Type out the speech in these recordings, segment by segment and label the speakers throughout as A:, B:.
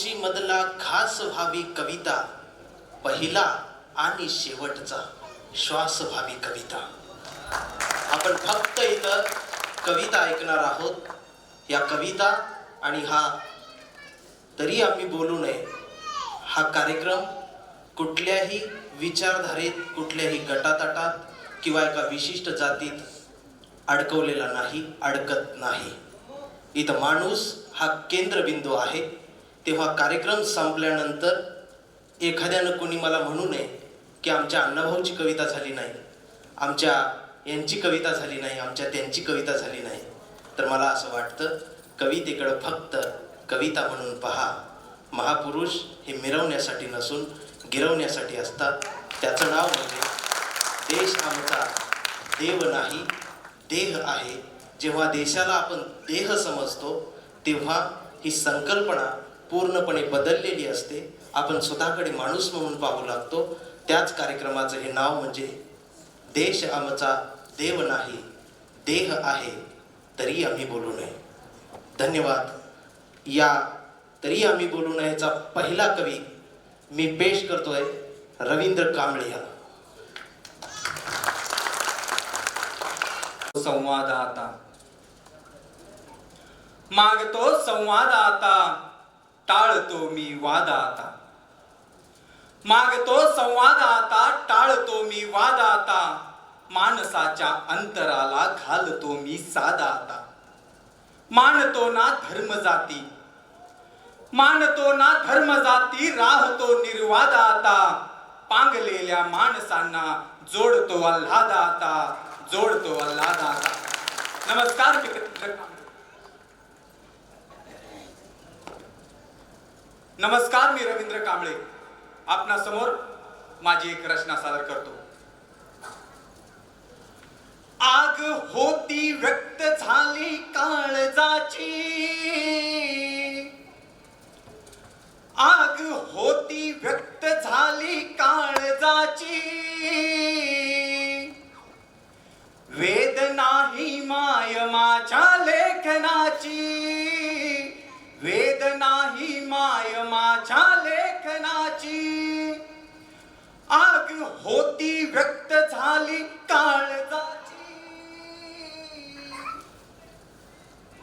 A: भाऊची मधला खास भावी कविता पहिला आणि शेवटचा श्वास भावी कविता. आपण फक्त इथं कविता ऐकणार आहोत. या कविता आणि हा तरी आम्ही बोलू नये हा कार्यक्रम कुठल्याही विचारधारेत कुठल्याही गटातटात किंवा एका विशिष्ट जातीत अडकवलेला नाही अडकत नाही. इथं माणूस हा केंद्रबिंदू आहे. तेव्हा कार्यक्रम संपल्यानंतर एखाद्यानं कोणी मला म्हणू नये की आमच्या अण्णाभाऊची कविता झाली नाही आमच्या यांची कविता झाली नाही आमच्या त्यांची कविता झाली नाही. तर मला असं वाटतं कवितेकडं फक्त कविता म्हणून पहा. महापुरुष हे मिरवण्यासाठी नसून गिरवण्यासाठी असतात. त्याचं नाव म्हणजे देश आमचा देव नाही देह आहे. जेव्हा देशाला आपण देह समजतो तेव्हा ही संकल्पना पूर्णपणे बदललेली असते. आपण स्वतःकडे माणूस म्हणून पाहू लागतो. त्याच कार्यक्रमाचं हे नाव म्हणजे देश आमचा देव नाही देह आहे तरी आम्ही बोलू नये. धन्यवाद. या तरी आम्ही बोलू नयेचा पहिला कवी मी पेश करतोय रवींद्र कांबळे
B: संवाद आता मागतो संवाद आता टाळतो मी वाद आता. मागतो संवाद आता टाळतो मी वाद आता. माणसाच्या अंतराला घालतो मी साधा आता. मानतो ना धर्म जाती. मानतो ना धर्म जाती राहतो निर्वाद आता. पांगलेल्या माणसांना जोडतो अल्हादा आता. जोडतो अल्हाद आता. नमस्कार मित्र नमस्कार मी रवींद्र कांबळे. आपणासमोर माझी एक रचना सादर करतो. आग होती व्यक्त झाली काळजाची. आग होती व्यक्त झाली काळजाची. वेदना झाली काळजाची.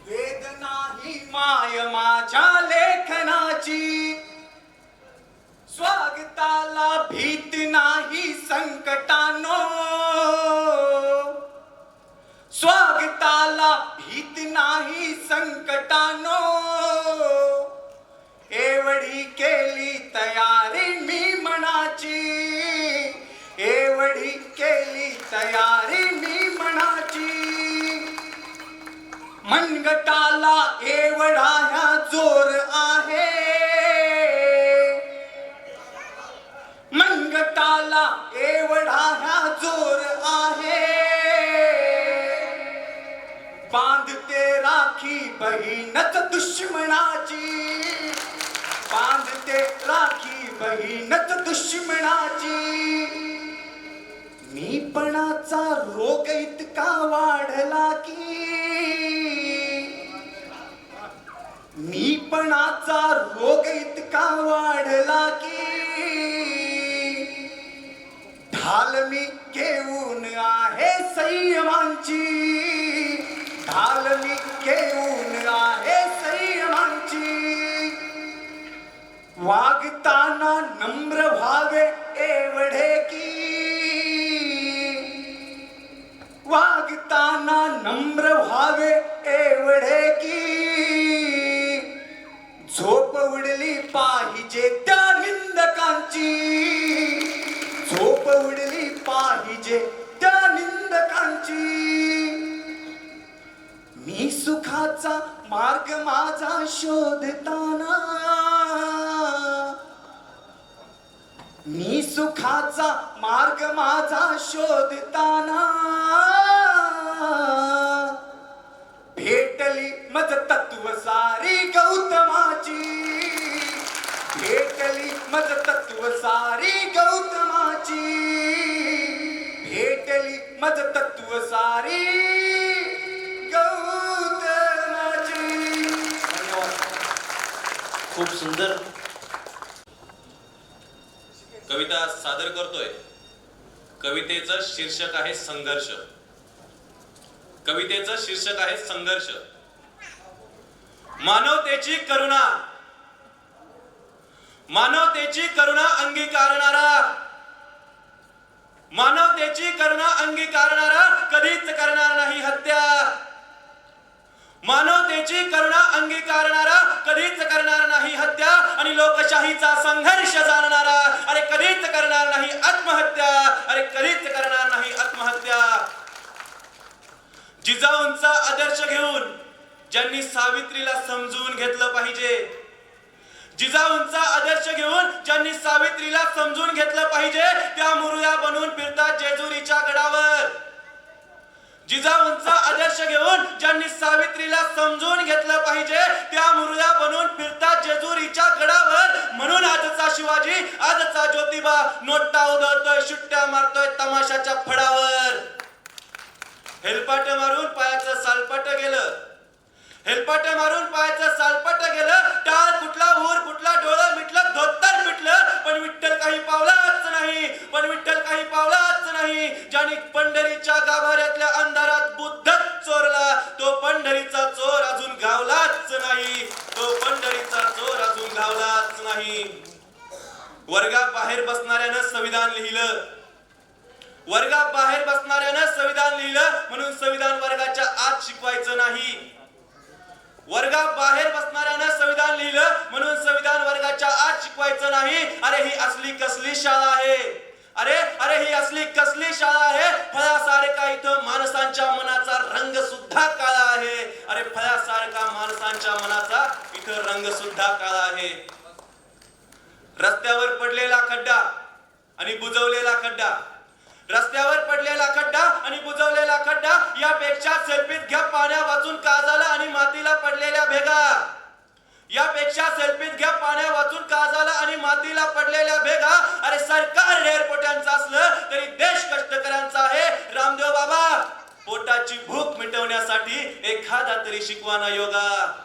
B: वेदना ही माय माझ्या लेखनाची. स्वागताला भीत नाही संकटानो. स्वागताला भीत नाही संकटानो. एवढी केली तयारी मी मनाची. एवढी केली तयारी मी मनाची. मनगटाला एवढा ह्या जोर आहे. मनगटाला एवढा ह्या जोर आहे. बांधते राखी बहीणच दुश्मनाची. बांधते राखी बहीणच दुश्मनाची. मीपणाचा रोग इतका वाढला की मीपणाचा रोग इतका वाढला की ढाल मी घेऊन आहे संयमांची. ढाल मी घेऊन आहे संयमांची. वागताना नम्र व्हावे एवढे वागताना नम्र व्हावे एवढे की झोप उडली पाहिजे त्या निंदकांची. झोप उडली पाहिजे त्या निंदकांची. मी सुखाचा मार्ग माझा शोधताना मी सुखाचा मार्ग माझा शोधताना. भेटली मज तत्व सारी गौतमाची. भेटली मज तत्व सारी गौतमाची. भेटली मज तत्व सारी गौतमाची. धन्यवाद
A: खूप सुंदर
C: कविता सादर करतोय. कवितेचं शीर्षक आहे संघर्ष. कवितेचं शीर्षक आहे संघर्ष. मानवतेची करुणा. मानवतेची करुणा अंगीकारणारा. मानवतेची करुणा अंगीकारणारा कधीच करणार नाही हत्या. मानवतेची करणा अंगीकारणारा कधीच करणार नाही हत्या आणि लोकशाहीचा संघर्ष जाणणारा अरे कधीच करणार नाही आत्महत्या अरे कधीच करणार नाही आत्महत्या. जिजाऊंचा आदर्श घेऊन ज्यांनी सावित्रीला समजून घेतलं पाहिजे जिजाऊंचा आदर्श घेऊन ज्यांनी सावित्रीला समजून घेतलं पाहिजे त्या मुरुया बनून फिरतात जेजुरीच्या गडावर. जिजाऊंचा आदर्श घेऊन ज्यांनी सावित्रीला समजून घेतलं पाहिजे त्या मुरुया बनून फिरतात जेजुरीच्या गडावर. म्हणून आजचा शिवाजी आजचा ज्योतिबा नोटा उधळतोय सुट्ट्या मारतोय तमाशाच्या फडावर हेलपाट मारून पायाचं सालपाट गेलं. हेलपाट मारून पायाचं सालपाट गेलं टाळ कुठला ऊर कुठला डोळं मिटलं धोतर मिटलं. पण विठ्ठल काही पावलाच नाही पण विठ्ठल काही पावलाच नाही. ज्याने पंढरीच्या गाभाऱ्यातल्या अंधारात बुद्ध चोरला तो पंढरीचा चोर अजून गावलाच नाही तो पंढरीचा चोर अजून गावलाच नाही वर्गात बाहेर बसणाऱ्यानं संविधान लिहिलं वर्गात बाहेर बसणाऱ्यानं संविधान लिहिलं म्हणून संविधान वर्गाच्या आत शिकवायचं नाही वर्गात बाहेर बसणाऱ्यानं संविधान लिहिलं म्हणून संविधान वर्गाच्या आत शिकवायचं नाही अरे ही असली कसली शाळा आहे अरे अरे ही असली कसली शाळा आहे फळासारखा इथं माणसांच्या मनाचा रंग सुद्धा काळा आहे अरे फळासारखा माणसांच्या मनाचा इथं रंग सुद्धा काळा आहे रस्त्यावर पडलेला खड्डा आणि बुजवलेला खड्डा रस्त्यावर पडलेला खड्डा आणि बुजवलेला खड्डा यापेक्षा सेल्फीत घ्या पाण्या वाचून काजाला आणि मातीला पडलेल्या भेगा. यापेक्षा सेल्फीत घ्या पाण्या वाचून काजाला आणि मातीला पडलेल्या भेगा. अरे सरकार एअरपोर्टांचं असलं तरी देश कष्टकऱ्यांचा आहे. रामदेव बाबा पोटाची भूक मिटवण्यासाठी एखादा तरी शिकवाना योगा.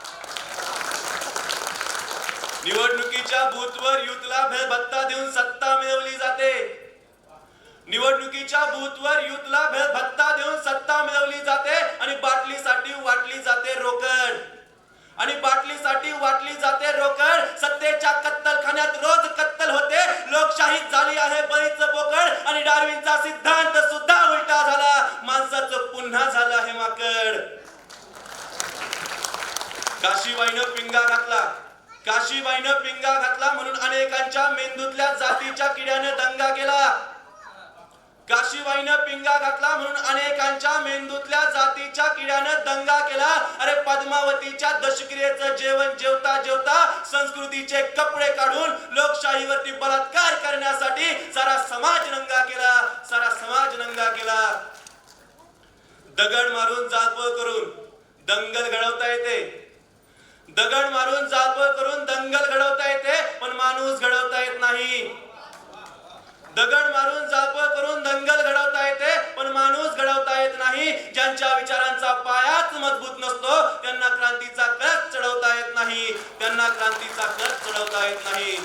C: निवडणुकीच्या बूथवर युथला भे- भत्ता देऊन सत्ता मिळवली जाते. निवडणुकीच्या बूथवर युथला भे- भत्ता देऊन सत्ता मिळवली जाते आणि बाटलीसाठी वाटली जाते रोकड. आणि बाटलीसाठी वाटली जाते रोकड. सत्तेच्या कत्तलखान्यात रोज कत्तल होते. लोकशाही झाली आहे बळीचं बोकड आणि डार्विनचा सिद्धांत सुद्धा उलटा झाला. माणसाचं पुन्हा झालं आहे माकड. काशीबाईनं पिंगा घातला. काशीबाईनं पिंगा घातला म्हणून अनेकांच्या मेंदूतल्या जातीच्या किड्याने दंगा केला. काशीबाईनं पिंगा घातला म्हणून अनेकांच्या मेंदूतल्या जातीच्या किड्यानं दंगा केला. अरे पद्मावतीच्या दशक्रियेचं जेवण जेवता जेवता संस्कृतीचे कपडे काढून लोकशाहीवरती बलात्कार करण्यासाठी सारा समाज नंगा केला सारा समाज नंगा केला. दगड मारून जाळपोळ करून दंगल घडवता येते. दगड मारून जाळपोळ करून दंगल घडवता येते पण माणूस घडवता येत नाही. दगड मारून जाळपोळ करून दंगल घडवता येते पण माणूस घडवता येत नाही. ज्यांच्या विचारांचा पायाच मजबूत नसतो त्यांना क्रांतीचा कळस चढवता येत नाही. त्यांना क्रांतीचा कळस चढवता येत नाही.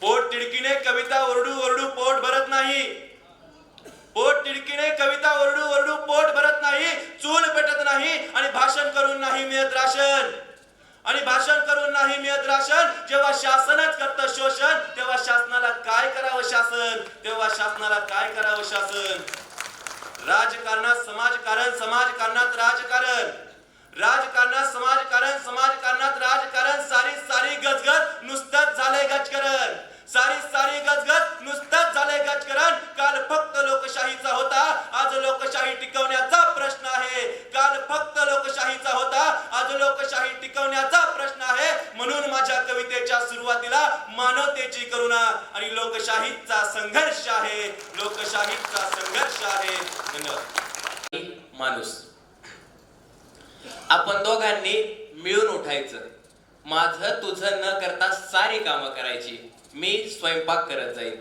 C: पोट तिडकीने कविता ओरडू ओरडू पोट भरत नाही. पोट तिडकीने कविता ओरडू ओरडू पोट भरत नाही. चूल पेटत नाही आणि भाषण करून नाही मिळत राशन. आणि भाषण करून नाही मिळत राशन जेव्हा शासनच करतं शोषण तेव्हा शासनाला काय करावं शासन? तेव्हा शासनाला काय करावं शासन? राजकारणात समाजकारण समाजकारणात राजकारण. राजकारणात समाजकारण समाजकारणात राजकारण सारी सारी गजगज नुसतंच झालंय गजकरण सारी सारी गजगज नुसताच झालंय गजकरण काल फक्त लोकशाहीचा होता आज लोकशाही टिकवण्याचा प्रश्न आहे. काल फक्त लोकशाहीचा होता आज लोकशाही टिकवण्याचा प्रश्न आहे. म्हणून माझ्या कवितेच्या सुरुवातीला मानवतेची करुणा आणि लोकशाहीचा संघर्ष आहे. लोकशाहीचा संघर्ष आहे. धन्यवाद.
D: माणूस. आपण दोघांनी मिळून उठायचं. माझं तुझं न करता सारी कामं करायची. मी स्वयंपाक करत जाईन.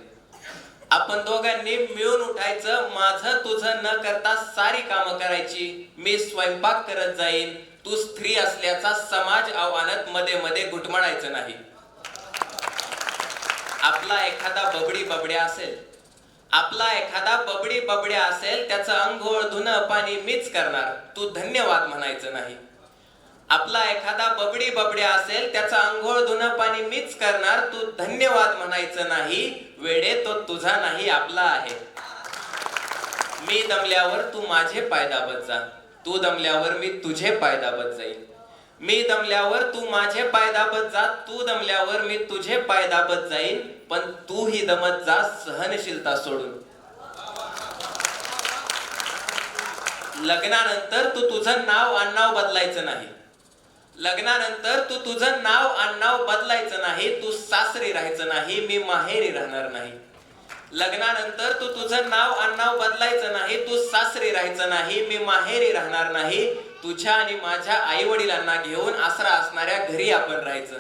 D: आपण दोघांनी मिळून उठायचं माझं तुझं न करता सारी कामं करायची. मी स्वयंपाक करत जाईन. तू स्त्री असल्याचा समाज आव्हानात मध्ये मध्ये घुटमळायचं नाही. आपला एखादा बबडी बबड्या असेल. आपला एखादा बबडी बबड्या असेल त्याचं अंघोळ धुणं पाणी मीच करणार. तू धन्यवाद म्हणायचं नाही. आपला एखादा बबडी बबड्या असेल त्याचा अंघोळ धुणं पाणी मीच करणार तू धन्यवाद म्हणायचं नाही वेडे तो तुझा नाही आपला आहे. मी दमल्यावर तू माझे पाय दाबत जा तू दमल्यावर मी तुझे पाय दाबत जाईन. मी दमल्यावर तू माझे पाय दाबत जा तू दमल्यावर मी तुझे पाय दाबत जाईन पण तू ही दमत जा सहनशीलता सोडून. लग्नानंतर तू तुझं नाव अण्णाव बदलायचं नाही. लग्नानंतर तू तुझं नाव आडनाव बदलायचं नाही तू सासरी राहायचं नाही मी माहेरी राहणार नाही. लग्नानंतर तू तुझं नाव आडनाव बदलायचं नाही तू सासरी राहायचं नाही मी माहेरी राहणार नाही. तुझ्या आणि माझ्या आई वडिलांना घेऊन आसरा असणाऱ्या घरी आपण राहायचं.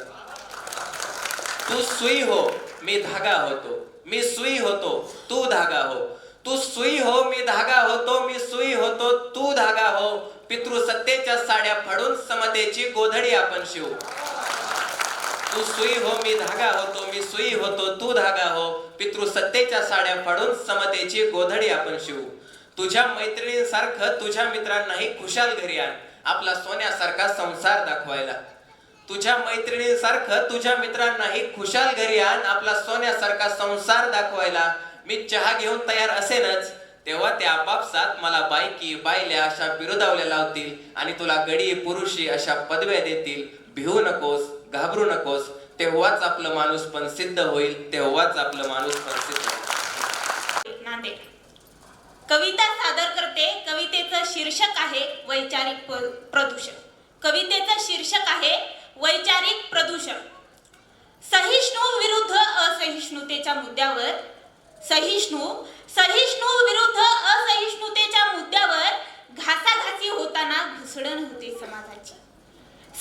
D: तू सुई हो मी धागा होतो. मी सुई होतो तू धागा हो. तू सुई हो मी धागा होतो मी सुई होतो तू धागा हो. पितृसत्तेच्या साड्या फाडून समतेची गोधडी आपण शिवू. तू सुई हो मी धागा होतो मी सुई होतो तू धागा हो. पितृसत्तेच्या साड्या फाडून समतेची गोधडी आपण शिवू. तुझ्या मैत्रिणींसारखं तुझ्या मित्रांनाही खुशाल घरी आण. आपला सोन्यासारखा संसार दाखवायला. तुझ्या मैत्रिणींसारखं तुझ्या मित्रांनाही खुशाल घरी आण. आपला सोन्यासारखा संसार दाखवायला. मी चहा घेऊन तयार असेनच तेव्हा ते आपापसात मला बायकी बायल्या अशा बिरुदावल्या लावतील आणि तुला गडी पुरुषी अशा पदव्या देतील. भिवू नकोस घाबरू नकोस तेव्हाच आपलं माणूस पण सिद्ध होईल तेव्हाच आपलं माणूस पण सिद्ध होईल.
E: कविता सादर करते कवितेचं शीर्षक आहे वैचारिक प्रदूषण. कवितेचं शीर्षक आहे वैचारिक प्रदूषण. सहिष्णू विरुद्ध असहिष्णुतेच्या मुद्द्यावर सहिष्णू सहिष्णू विरुद्ध असहिष्णुतेच्या मुद्द्यावर घासाघासी होताना घुसळण होते समाजाची.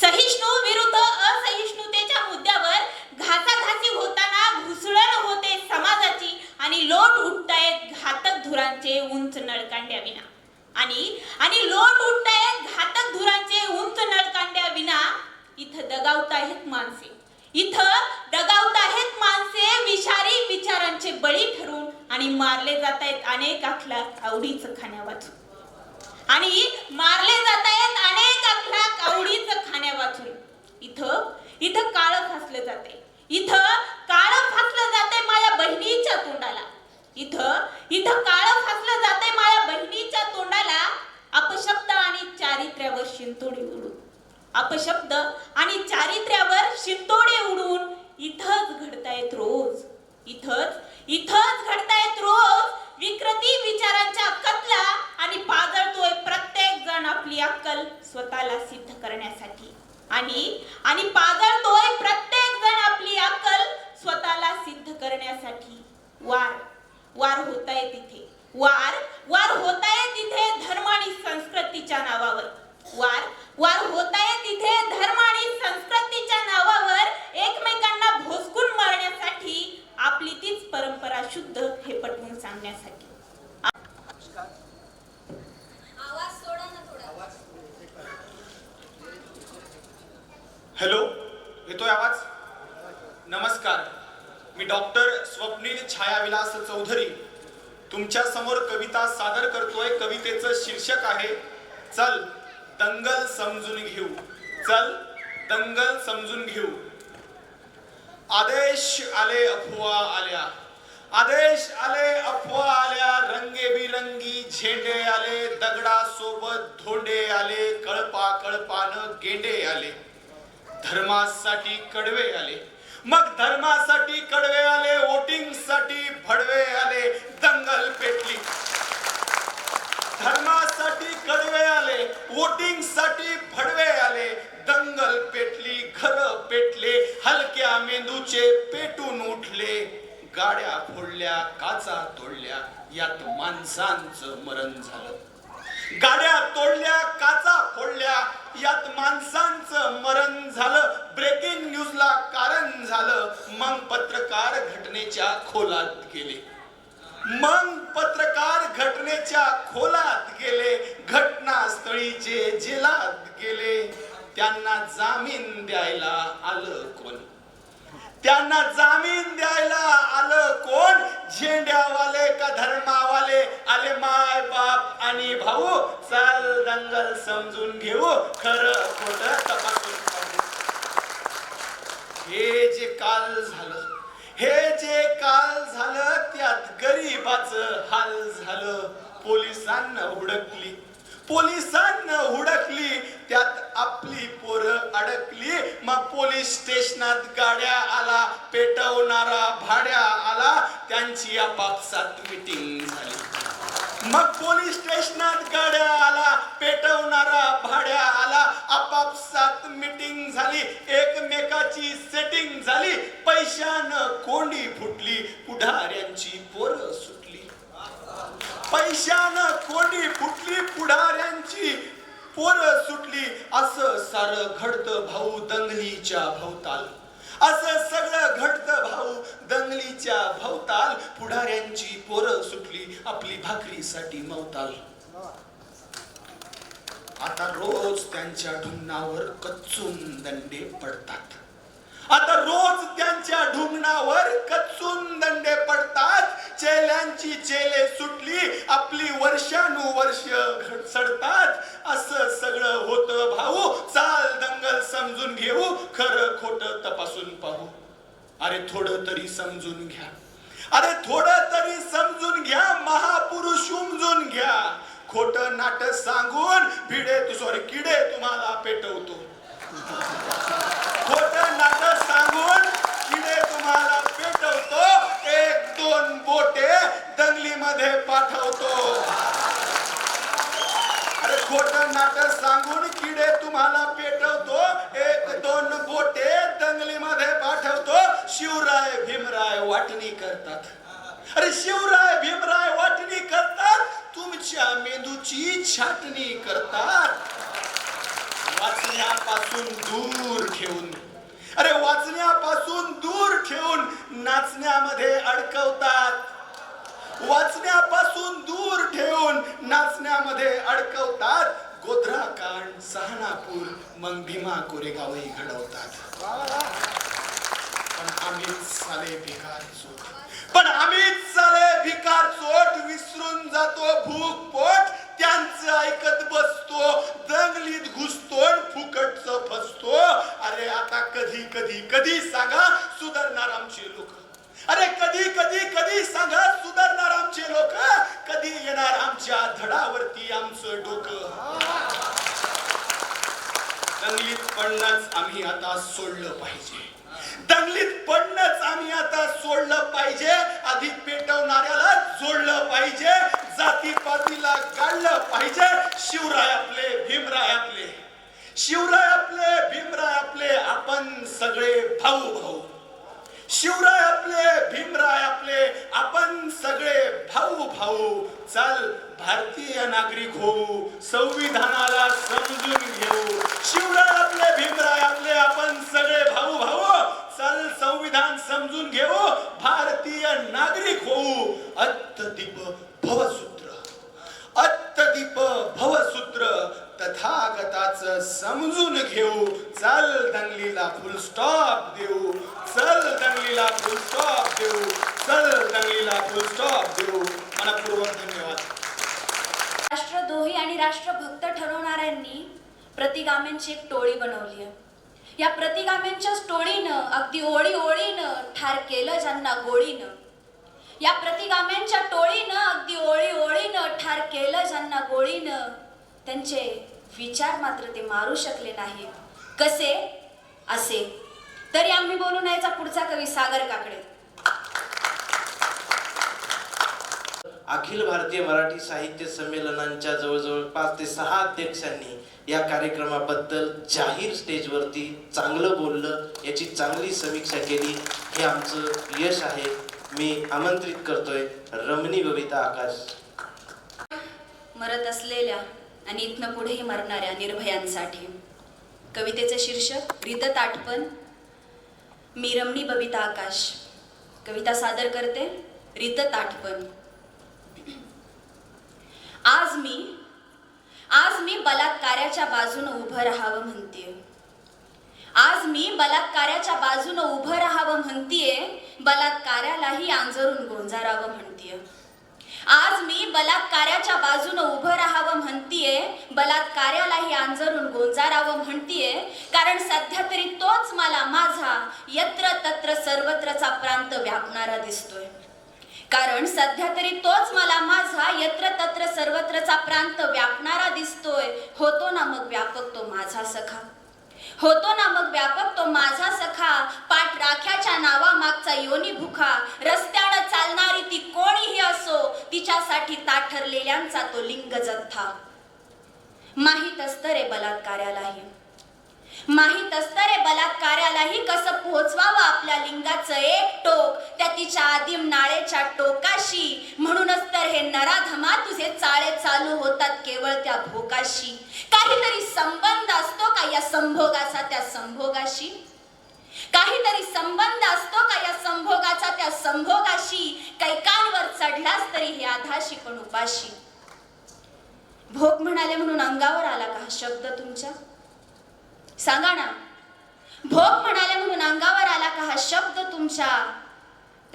E: सहिष्णू विरुद्ध असहिष्णुतेच्या मुद्द्यावर घासाघासी होताना घुसळण होते समाजाची आणि लोट उठतायत घातक धुरांचे उंच नळकांड्या विना. आणि आणि लोट उठतायत घातक धुरांचे उंच नळकांड्या विना इथं दगावतायत माणसे. इथं दगावतायत माणसे विषारी विचारांचे बळी ठरून आणि मारले जात आहेत अनेक अखलाक आवडीचं खाण्यावाचून आणि मारले जात आहेत अनेक अखलाक आवडीचं खाण्यावाचून इथं इथं काळ फासलं जाते. इथं काळ फासलं जाते माझ्या बहिणीच्या तोंडाला. इथं इथं काळ फासलं जाते माझ्या बहिणीच्या तोंडाला. अपशब्द आणि चारित्र्यावर शिंतोडी उडून. अपशब्द आणि चारित्र्यावर शिंतोडे उडून इथंच घडतायत रोज. इथंच इथंच घडतायत रोज विकृती विचारांच्या कतला आणि पाजळतोय प्रत्येक जण आपली अक्कल स्वतःला सिद्ध करण्यासाठी. आणि आणि पाजळतोय प्रत्येक जण आपली अक्कल स्वतःला सिद्ध करण्यासाठी. वार वार होत आहे तिथे. वार वार होत आहे तिथे धर्म आणि संस्कृतीच्या नावावर. वार वार होत आहे तिथे धर्म आणि संस्कृतीच्या नावावर एकमेकांना भोसकून मारण्यासाठी आपली तीच परंपरा शुद्ध हे पटवून सांगण्यासाठी.
F: आवाज सोडा ना थोडा.
G: हॅलो येतोय आवाज? नमस्कार. मी डॉक्टर स्वप्नील छायाविलास चौधरी. तुमच्यासमोर कविता सादर करतोय. कवितेचं शीर्षक आहे चल दंगल समजून घेऊ चल दंगल समजून घेऊ. आदेश आले अफवा आल्या. आदेश आले अफवा आल्या रंगेबिरंगी झेंडे आले दगडा सोबत धोंडे आले कळपा कळपान गेंडे आले. धर्मासाठी कडवे आले. मग धर्मासाठी कडवे आले वोटिंगसाठी भडवे आले दंगल पेटली. धर्मासाठी कडवे आले वोटिंगसाठी भडवे आले दंगल पेटली घर पेटले हलक्या मेंदूचे पेटून उठले गाड्या फोडल्या काचा तोडल्या यात माणसांचं मरण झालं. गाड्या तोडल्या काचा फोडल्या यात माणसांचं मरण झालं. ब्रेकिंग न्यूजला कारण झालं. मग पत्रकार घटनेच्या खोलात गेले. मग पत्रकार घटनेच्या खोलात गेले. घटनास्थळीचे जेलात गेले त्यांना जामीन द्यायला आलं कोण? त्यांना जामीन द्यायला आलं कोण? झेंड्यावाले का धर्मावाले? आले माय बाप आणि भाऊ चाल दंगल समजून घेऊ. खरं खोट तपासून हे जे काल झालं हे जे काल झालं त्यात गरीबाचं हाल झालं. पोलिसांना हुडकली. पोलिसांना हुडकली. आपली पोरं अडकली. मग पोलीस स्टेशनात गाड्या आला पेटवणारा भाड्या आला. त्यांची आपापसात मिटिंग झाली. मग पोलीस स्टेशनात गाड्या आला पेटवणारा भाड्या आला. आपापसात मिटिंग झाली. एकमेकाची सेटिंग झाली. पैशानं कोंडी फुटली. पुढाऱ्यांची पोरं सुटली. पैशानं कोंडी फुटली. पुढाऱ्यांची पोर सुटली असं सार घडत भाऊ दंगलीच्या भवताल. असं सगळं घडत भाऊ दंगलीच्या भवताल. पुढाऱ्यांची पोर सुटली आपली भाकरीसाठी मवताल. आता रोज त्यांच्या ढुंगणावर कच्चून दंडे पडतात. आता रोज त्यांच्या ढुंगणावर कच्चून दंडे पडतात. चेल्यांची चेले सुटली आपली वर्षानुवर्ष घडसडतात असं सगळं होतं भाऊ. चाल दंगल समजून घेऊ खरं खोट तपासून पाहू. अरे थोडं तरी समजून घ्या. अरे थोडं तरी समजून घ्या महापुरुष उमजून घ्या. खोट नाट सांगून भिडे तू सॉरी किडे तुम्हाला पेटवतो. खोट नाटक सांगून किडे तुम्हाला पेटवतो एक दोन बोटे दंगलीमध्ये पाठवतो. अरे खोट नाटक सांगून किडे तुम्हाला पेटवतो. एक दोन बोटे दंगलीमध्ये पाठवतो. शिवराय भीमराय वाटणी करतात. अरे शिवराय भीमराय वाटणी करतात. तुमच्या मेंदूची छाटणी करतात. वाचण्यापासून दूर ठेवून. अरे वाचण्यापासून दूर ठेवून नाचण्यामध्ये अडकवतात. वाचण्यापासून दूर ठेवून नाचण्यामध्ये अडकवतात. गोधरा कांड सहानापूर मग भीमा कोरेगावही घडवतात. पण आम्हीच साले भिकार चोट पण आम्हीच साले भिकार चोट विसरून जातो भूक संविधानाला समजून घेऊ. शिवरायातले भीमरायातले आपण सगळे भाऊ भाऊ चल संविधान समजून घेऊ भारतीय नागरिक होऊ. अत्तदीप भवसूत्र अत्तदीप भवसूत्र तथागताच समजून घेऊ. चल दंगलीला फुल स्टॉप देऊ. चल दंगलीला फुल स्टॉप देऊ. चल दंगलीला फुल स्टॉप देऊ. मनपूर्वक धन्यवाद.
F: आणि राष्ट्रभक्त ठरवणाऱ्यांनी प्रतिगाम्यांची एक टोळी बनवली आहे. या प्रतिगाम्यांच्याच टोळीनं अगदी ओळी ओळीनं ठार केलं ज्यांना गोळीनं. या प्रतिगाम्यांच्या टोळीनं अगदी ओळी ओळीनं ठार केलं ज्यांना गोळीनं त्यांचे विचार मात्र ते मारू शकले नाहीत. कसे? असे. तरी आम्ही बोलू नाहीचा पुढचा कवी सागर काकडे
A: अखिल भारतीय मराठी साहित्य संमेलनांच्या जवळजवळ पाच ते सहा अध्यक्षांनी या कार्यक्रमाबद्दल जाहीर स्टेजवरती चांगलं बोललं याची चांगली समीक्षा केली. हे आमचं यश आहे. मी आमंत्रित करतोय रमणी बबिता आकाश.
F: मरत असलेल्या आणि इथनं पुढेही मरणाऱ्या निर्भयांसाठी. कवितेचं शीर्षक रीत ताटपण. मी रमणी बबिता आकाश. कविता सादर करते रितत ताटपण. आज मी आज मी बलात्काराच्या बाजूनं उभं राहावं म्हणते आज मी बलात्काराच्या बाजूनं उभं राहावं म्हणतीये बलात्कारालाही आंजरून गोंजारावं म्हणतीये. आज मी बलात्काराच्या बाजूनं उभं राहावं म्हणतीये बलात्कारालाही आंजरून गोंजारावं म्हणतीये कारण सध्या तरी तोच मला माझा यत्र तत्र सर्वत्रचा प्रांत व्यापणारा दिसतोय. कारण सध्या तरी तोच मला माझा यत्र तत्र सर्वत्रचा प्रांत व्यापणारा दिसतोय. होतो ना मग व्यापक तो माझा सखा. होतो ना मग व्यापक तो माझा सखा. पाठ राख्याच्या नावामागचा योनी भुखा. रस्त्यानं चालणारी ती कोणीही असो तिच्यासाठी ताठरलेल्यांचा तो लिंग जथा माहीत असतं रे बलात्कार्यालाही माहीत असतं रे बलात्कार्यालाही कसं पोहोचवावं आपल्या लिंगाचं एक टोक. त्या तिच्या आदिम नाळे टोकाशी म्हणूनच तर हे नराधमा तुझे चाळे चालू होतात केवळ त्या भोकाशी. काहीतरी संबंध असतो का या संभोगाचा त्या संभोगाशी? काहीतरी संबंध असतो का या संभोगाचा त्या संभोगाशी? कैकांवर चढलास तरी हे आधाशी पण उपाशी. भोग म्हणाले म्हणून अंगावर आला का हा शब्द तुमच्या? सांगा ना. भोग म्हणाले म्हणून अंगावर आला का हा शब्द तुमच्या?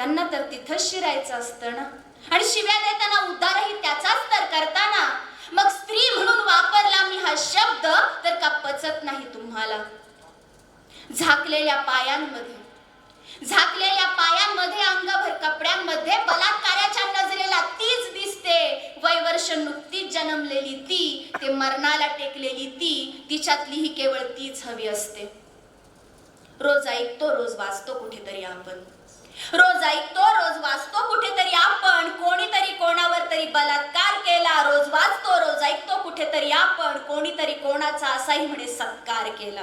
F: त्यांना तर तिथंच शिरायचं असतं ना? आणि शिव्या देताना उद्धारही त्याचाच तर करताना? मग स्त्री म्हणून वापरला मी हा शब्द तर का पचत नाही तुम्हाला? झाकलेल्या पायांमध्ये. झाकलेल्या पायांमध्ये अंगभर कपड्यांमध्ये बलात्काराच्या नजरेला तीच दिसते. वयवर्ष नुकतीच जन्मलेली ती ते मरणाला टेकलेली ती तिच्यातली ही केवळ तीच हवी असते. रोज ऐकतो रोज वाचतो कुठेतरी आपण. रोज ऐकतो रोज वाचतो कुठेतरी आपण कोणीतरी कोणावर तरी बलात्कार केला रोज वाचतो रोज ऐकतो कुठेतरी आपण कोणीतरी कोणाचा असाही म्हणे सत्कार केला.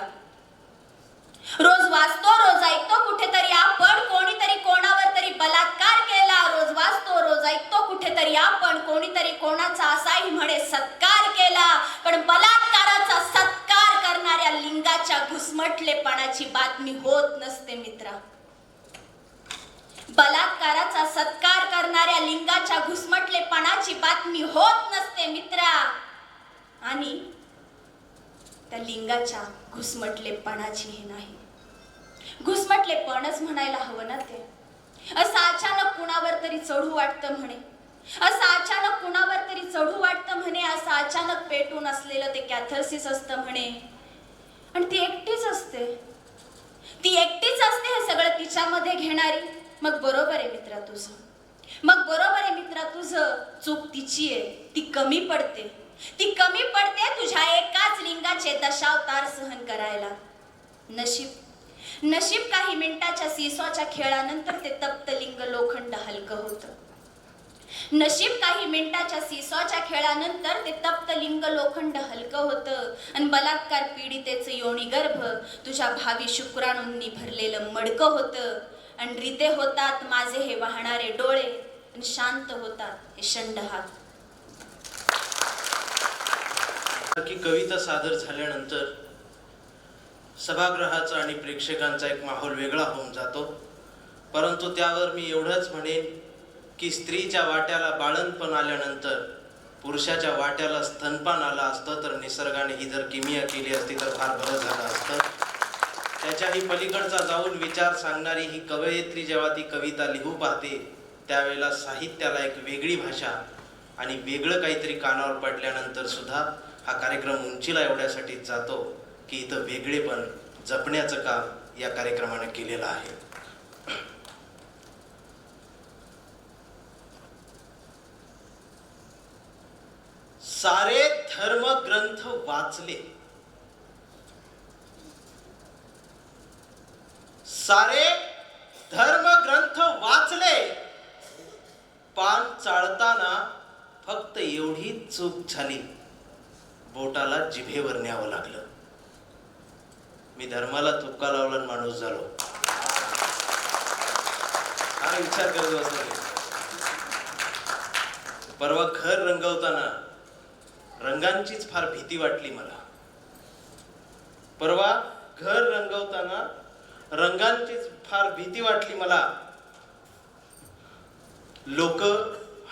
F: रोज वाचतो रोज ऐकतो कुठेतरी आपण कोणीतरी कोणावर तरी बलात्कार केला रोज वाचतो रोज ऐकतो कुठेतरी आपण कोणीतरी कोणाचा असाही म्हणे सत्कार केला. पण बलात्काराचा सत्कार करणाऱ्या लिंगाच्या घुसमटलेपणाची बातमी होत नसते मित्रा. बलात्काराचा सत्कार करणाऱ्या लिंगाच्या घुसमटलेपणाची बातमी होत नसते मित्रा. आणि त्या लिंगाच्या घुसमटलेपणाची हे नाही. घुसमटलेपणच म्हणायला हवं ना ते? असं अचानक कुणावर तरी चढू वाटतं म्हणे? असं अचानक कुणावर तरी चढू वाटतं म्हणे? असं अचानक पेटून असलेलं ते कॅथर्सिस असतं म्हणे? आणि ती एकटीच असते. ती एकटीच असते हे सगळं तिच्यामध्ये घेणारी. मग बरोबर आहे मित्रा तुझं. मग बरोबर आहे मित्रा तुझं. चूक तिची आहे. ती कमी पडते. ती कमी पडते तुझ्या एकाच लिंगाचे दशावतार सहन करायला. नशीब. नशीब काही मिनिटाच्या सिसोच्या खेळानंतर ते तप्त लिंग लोखंड हलकं होतं. नशीब काही मिनिटाच्या सिसोच्या खेळानंतर ते तप्त लिंग लोखंड हलकं होतं. आणि बलात्कार पीडितेचं योणी गर्भ तुझ्या भावी शुक्राणूंनी भरलेलं मडकं होतं. आणि रिते होतात माझे हे वाहणारे डोळे आणि शांत होतात हे शंड हात
A: की कविता सादर झाल्यानंतर सभागृहाचा आणि प्रेक्षकांचा एक माहोल वेगळा होऊन जातो. परंतु त्यावर मी एवढंच म्हणेन की स्त्रीच्या वाट्याला बाळणपण आल्यानंतर पुरुषाच्या वाट्याला स्तनपान आलं असतं तर निसर्गाने ही जर किमिया केली असती तर फार बरं झालं असतं. त्याच्याही पलीकडचा जाऊन विचार सांगणारी ही कवयित्री जेव्हा ती कविता लिहू पाहते त्यावेळेला साहित्याला एक वेगळी भाषा आणि वेगळं काहीतरी कानावर पडल्यानंतर सुद्धा हा कार्यक्रम उंचीला एवढ्यासाठीच जातो की इथं वेगळेपण जपण्याचं काम या कार्यक्रमाने केलेलं आहे. सारे धर्म ग्रंथ वाचले. सारे धर्म ग्रंथ वाचले. पान चाळताना फक्त एवढी चूक झाली. बोटाला जिभेवर न्यावं लागलं. मी धर्माला तुक्का लावला आणि माणूस झालो. हा विचार करत बसलो परवा घर रंगवताना रंगांचीच फार भीती वाटली मला. परवा घर रंगवताना रंगांचीच फार भीती वाटली मला. लोक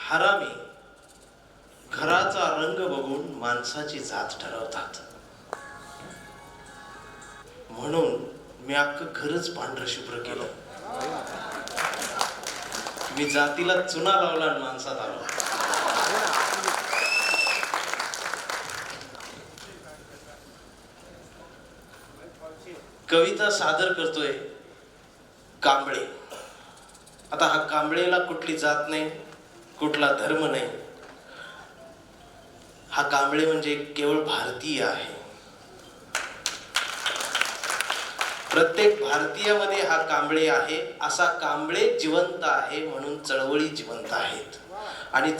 A: हरामी घराचा रंग बघून माणसाची जात ठरवतात. म्हणून मी अख्खं घरच पांढरं शुभ्र केलं. मी जातीला चुना लावला आणि माणसात आलो. कविता सादर करतोय कांबळे. आता हा कांबळेला कुठली जात नाही कुठला धर्म नाही. हा कांबळे म्हणजे केवळ भारतीय आहे. प्रत्येक भारतीयामध्ये हा कांबळे आहे असा कांबळे जिवंत आहे म्हणून चळवळी जिवंत आहेत. आणि